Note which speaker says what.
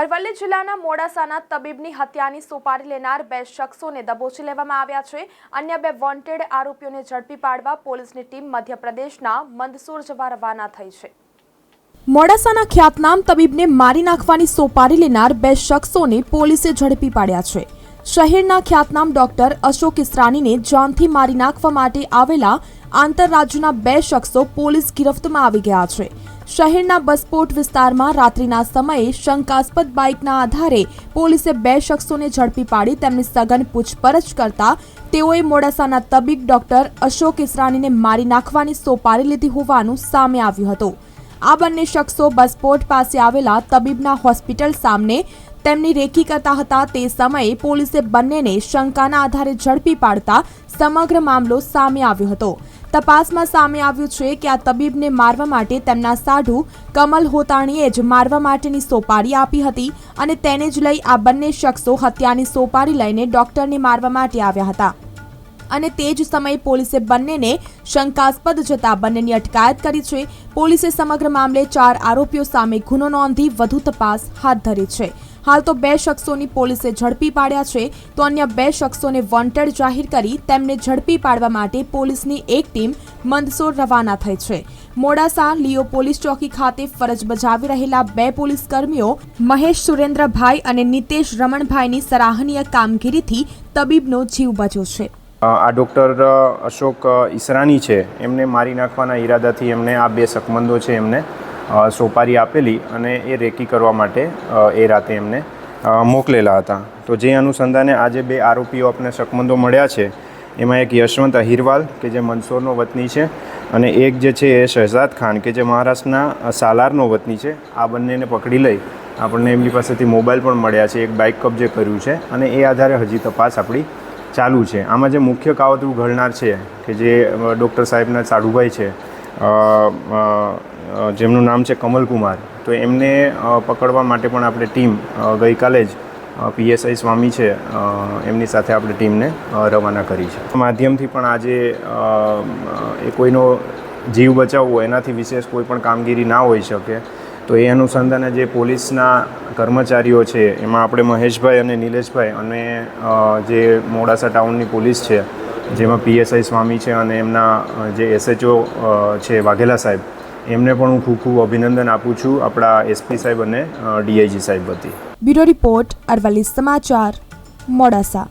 Speaker 1: અરવલ્લી જિલ્લાના મોડાસાના તબીબની હત્યાની સોપારી લેનાર બે શખ્સોને દબોચી લેવામાં આવ્યા છે. અન્ય બે વોન્ટેડ આરોપીઓને ઝડપી પાડવા પોલીસની ટીમ મધ્યપ્રદેશના મંદસૂર જવા રવાના થઈ છે. મોડાસાના ખ્યાતનામ તબીબને મારી નાખવાની સોપારી લેનાર બે શખ્સોને પોલીસે ઝડપી પાડ્યા છે. શહેરના ખ્યાતનામ ડોક્ટર અશોક ઇસરાનીને જાનથી મારી નાખવા માટે આવેલા આંતરરાજ્યના બે શખ્સો પોલીસ ગિરફ્તમાં આવી ગયા છે. શહેરના બસપોર્ટ વિસ્તારમાં રાત્રિના સમયે શંકાસ્પદ બાઇકના આધારે પોલીસે બે શખ્સોને ઝડપી પાડી તેમની સઘન પૂછપરછ કરતા તેઓએ મોડાસાના તબીબ ડોક્ટર અશોક ઇસરાનીને મારી નાખવાની સોપારી લીધી હોવાનું સામે આવ્યું હતું. આ બંને શખ્સો બસપોર્ટ પાસે આવેલા તબીબના હોસ્પિટલ સામે તેમની રેકી કરતા હતા તે સમયે પોલીસે બંનેને શંકાના આધારે ઝડપી પાડતા સમગ્ર મામલો સામે આવ્યો હતો. તપાસમાં સામે આવ્યું છે કે આ તબીબને મારવા માટે તેમના સાઢુ કમલ હોતાણીએ જ મારવા માટેની સોપારી આપી હતી અને તેને જ લઈ આ બંને શખ્સો હત્યાની સોપારી લઈને ડોક્ટરને મારવા માટે આવ્યા હતા. અને તે જ સમયે પોલીસે બંનેને શંકાસ્પદ જતા બંનેની અટકાયત કરી છે. પોલીસે સમગ્ર મામલે ચાર આરોપીઓ સામે ગુનો નોંધી વધુ તપાસ હાથ ધરી છે. હાલ તો બે શખ્સોની પોલીસે ઝડપી પાડ્યા છે. તો અન્ય બે શખ્સોને વોન્ટેડ જાહેર કરી તેમને ઝડપી પાડવા માટે પોલીસની એક ટીમ મંદસોર રવાના થઈ છે. મોડાસા લિયો પોલીસ ચોકી ખાતે ફરજ બજાવી રહેલા બે પોલીસ કર્મીઓ મહેશ સુરેન્દ્રભાઈ અને નિતેશ રમણભાઈની સરાહનીય કામગીરીથી તબીબનો જીવ બચ્યો છે.
Speaker 2: આ ડૉક્ટર અશોક ઈસરાની છે. એમને મારી નાખવાના ઈરાદાથી એમને આ બે શકમંદો છે એમને. સોપારી આપેલી અને એ રેકી કરવા માટે એ રાતે એમને મોકલેલા હતા. તો જે અનુસંધાને આજે બે આરોપીઓ આપણે શકમંદો મળ્યા છે, એમાં એક યશવંત અહિરવાલ, કે જે મંદસોરનો વતની છે, અને એક જે છે એ શહેજાદ ખાન, કે જે મહારાષ્ટ્રના સાલારનો વતની છે. આ બંનેને પકડી લઈ આપણને એમની પાસેથી મોબાઈલ પણ મળ્યા છે, એક બાઇક કબજે કર્યું છે, અને એ આધારે હજી તપાસ આપણી ચાલુ છે. આમાં જે મુખ્ય કાવતરું ઘડનાર છે, કે જે ડૉક્ટર સાહેબના સાડુભાઈ છે જેમનું નામ છે કમલકુમાર તો એમને પકડવા માટે પણ આપણે ટીમ ગઈકાલે જ પીએસઆઈ સ્વામી છે એમની સાથે આપણે ટીમને રવાના કરી છે. માધ્યમથી પણ આજે એ કોઈનો જીવ બચાવવો એનાથી વિશેષ કોઈ પણ કામગીરી ના હોઈ શકે, તો એ અનુસંધાને જે પોલીસના કર્મચારીઓ છે, એમાં આપણે મહેશભાઈ અને નિલેશભાઈ અને જે મોડાસા ટાઉનની પોલીસ છે, જેમાં પીએસઆઈ સ્વામી છે અને એમના જે એસએચઓ છે, વાઘેલા સાહેબ એમને પણ હું ખૂબ ખૂબ અભિનંદન આપું છું આપણા એસપી સાહેબ અને ડીઆઈજી સાહેબ વતી.
Speaker 1: બ્યુરો રિપોર્ટ અરવલ્લી સમાચાર, મોડાસા.